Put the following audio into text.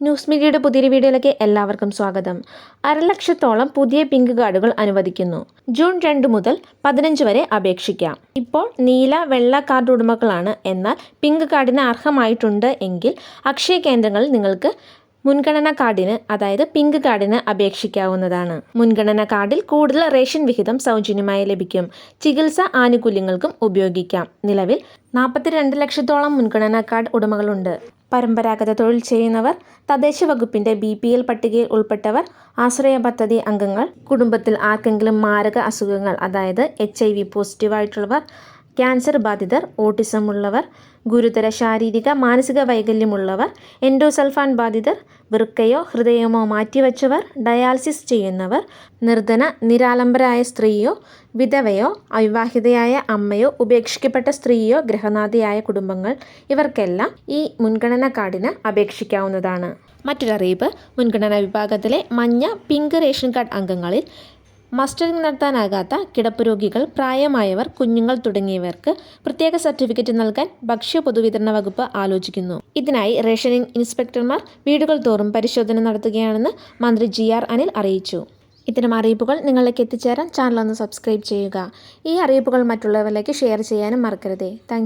News മീഡിയയുടെ പുതിയ വീഡിയോയിലേക്ക് എല്ലാവർക്കും സ്വാഗതം. അരലക്ഷത്തോളം പുതിയ പിങ്ക് കാർഡുകൾ അനുവദിക്കുന്നു. ജൂൺ രണ്ട് മുതൽ പതിനഞ്ച് വരെ അപേക്ഷിക്കാം. ഇപ്പോൾ നീല വെള്ള കാർഡ് ഉടമകളാണ് എന്നാൽ പിങ്ക് കാർഡിന് അർഹമായിട്ടുണ്ട് എങ്കിൽ അക്ഷയ കേന്ദ്രങ്ങളിൽ നിങ്ങൾക്ക് മുൻഗണന കാർഡിന് അതായത് പിങ്ക് കാർഡിന് അപേക്ഷിക്കാവുന്നതാണ്. മുൻഗണന കാർഡിൽ കൂടുതൽ റേഷൻ വിഹിതം സൗജന്യമായി ലഭിക്കും. ചികിത്സ ആനുകൂല്യങ്ങൾക്കും ഉപയോഗിക്കാം. നിലവിൽ നാൽപ്പത്തിരണ്ട് ലക്ഷത്തോളം മുൻഗണന കാർഡ് ഉടമകളുണ്ട്. പരമ്പരാഗത തൊഴിൽ ചെയ്യുന്നവർ തദ്ദേശ വകുപ്പിന്റെ ബി പി എൽ പട്ടികയിൽ ഉൾപ്പെട്ടവർ ആശ്രയ പദ്ധതി അംഗങ്ങൾ കുടുംബത്തിൽ ആർക്കെങ്കിലും മാരക അസുഖങ്ങൾ അതായത് എച്ച് ഐ വി പോസിറ്റീവായിട്ടുള്ളവർ ക്യാൻസർ ബാധിതർ ഓട്ടിസം ഉള്ളവർ ഗുരുതര ശാരീരിക മാനസിക വൈകല്യമുള്ളവർ എൻഡോസൾഫാൻ ബാധിതർ വൃക്കയോ ഹൃദയമോ മാറ്റിവെച്ചവർ ഡയാലിസിസ് ചെയ്യുന്നവർ നിർധന നിരാലംബരായ സ്ത്രീയോ വിധവയോ അവിവാഹിതയായ അമ്മയോ ഉപേക്ഷിക്കപ്പെട്ട സ്ത്രീയോ ഗൃഹനാഥിയായ കുടുംബങ്ങൾ ഇവർക്കെല്ലാം ഈ മുൻഗണനാ കാർഡിന് അപേക്ഷിക്കാവുന്നതാണ്. മറ്റൊരറിയിപ്പ് മുൻഗണനാ വിഭാഗത്തിലെ മഞ്ഞ പിങ്ക് റേഷൻ കാർഡ് അംഗങ്ങളിൽ മസ്റ്ററിംഗ് നടത്താനാകാത്ത കിടപ്പ് രോഗികൾ പ്രായമായവർ കുഞ്ഞുങ്ങൾ തുടങ്ങിയവർക്ക് പ്രത്യേക സർട്ടിഫിക്കറ്റ് നൽകാൻ ഭക്ഷ്യ പൊതുവിതരണ വകുപ്പ് ആലോചിക്കുന്നു. ഇതിനായി റേഷനിംഗ് ഇൻസ്പെക്ടർമാർ വീടുകൾ തോറും പരിശോധന നടത്തുകയാണെന്ന് മന്ത്രി ജി ആർ അനിൽ അറിയിച്ചു. ഇത്തരം അറിയിപ്പുകൾ നിങ്ങളിലേക്ക് എത്തിച്ചേരാൻ ചാനൽ ഒന്ന് സബ്സ്ക്രൈബ് ചെയ്യുക. ഈ അറിയിപ്പുകൾ മറ്റുള്ളവരിലേക്ക് ഷെയർ ചെയ്യാനും മറക്കരുതേ. താങ്ക്